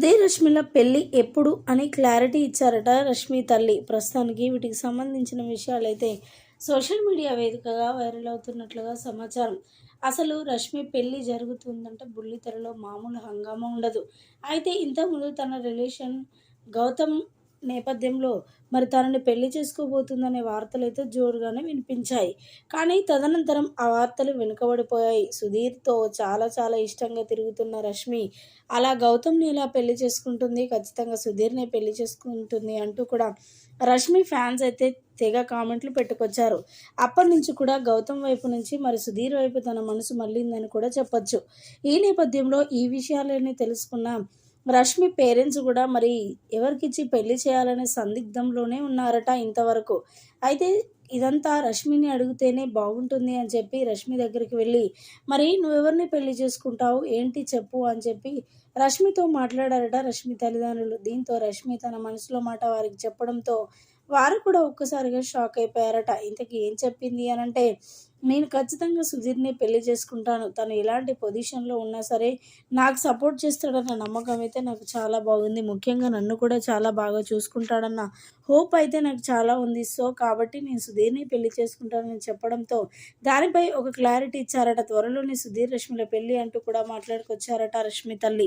సుధీర్ రష్మిల పెళ్ళి ఎప్పుడు అని క్లారిటీ ఇచ్చారట రష్మి తల్లి. ప్రస్తుతానికి వీటికి సంబంధించిన విషయాలైతే సోషల్ మీడియా వేదికగా వైరల్ అవుతున్నట్లుగా సమాచారం. అసలు రష్మి పెళ్ళి జరుగుతుందంటే బుల్లితెరలో మామూలు హంగామా ఉండదు. అయితే ఇంతకుముందు తన రిలేషన్ గౌతమ్ నేపథ్యంలో మరి తనని పెళ్ళి చేసుకోబోతుందనే వార్తలు అయితే జోరుగానే వినిపించాయి. కానీ తదనంతరం ఆ వార్తలు వెనుకబడిపోయాయి. సుధీర్తో చాలా చాలా ఇష్టంగా తిరుగుతున్న రష్మి అలా గౌతమ్ని ఇలా పెళ్ళి చేసుకుంటుంది ఖచ్చితంగా సుధీర్నే పెళ్ళి చేసుకుంటుంది అంటూ కూడా రష్మి ఫ్యాన్స్ అయితే తెగ కామెంట్లు పెట్టుకొచ్చారు. అప్పటి నుంచి కూడా గౌతమ్ వైపు నుంచి మరి సుధీర్ వైపు తన మనసు మళ్ళిందని కూడా చెప్పొచ్చు. ఈ నేపథ్యంలో ఈ విషయాలన్నీ తెలుసుకున్న రష్మి పేరెంట్స్ కూడా మరి ఎవరికిచ్చి పెళ్ళి చేయాలనే సందిగ్ధంలోనే ఉన్నారట ఇంతవరకు. అయితే ఇదంతా రష్మిని అడిగితేనే బాగుంటుంది అని చెప్పి రష్మి దగ్గరికి వెళ్ళి మరి నువ్వెవరిని పెళ్ళి చేసుకుంటావు? ఏంటి చెప్పు? అని చెప్పి రష్మితో మాట్లాడారట రష్మి తల్లిదండ్రులు. దీంతో రష్మి తన మనసులో మాట వారికి చెప్పడంతో వారు కూడా ఒక్కసారిగా షాక్ అయిపోయారట. ఇంతకీ ఏం చెప్పింది? అని అంటే నేను ఖచ్చితంగా సుధీర్ని పెళ్ళి చేసుకుంటాను. తను ఎలాంటి పొజిషన్లో ఉన్నా సరే నాకు సపోర్ట్ చేస్తాడన్న నమ్మకం అయితే నాకు చాలా బాగుంది. ముఖ్యంగా నన్ను కూడా చాలా బాగా చూసుకుంటాడన్న హోప్ అయితే నాకు చాలా ఉంది. సో కాబట్టి నేను సుధీర్ని పెళ్ళి చేసుకుంటానని చెప్పడంతో దానిపై ఒక క్లారిటీ ఇచ్చారట. త్వరలోనే సుధీర్ రష్మిల పెళ్ళి అంటూ కూడా మాట్లాడుకొచ్చారట రష్మి తల్లి.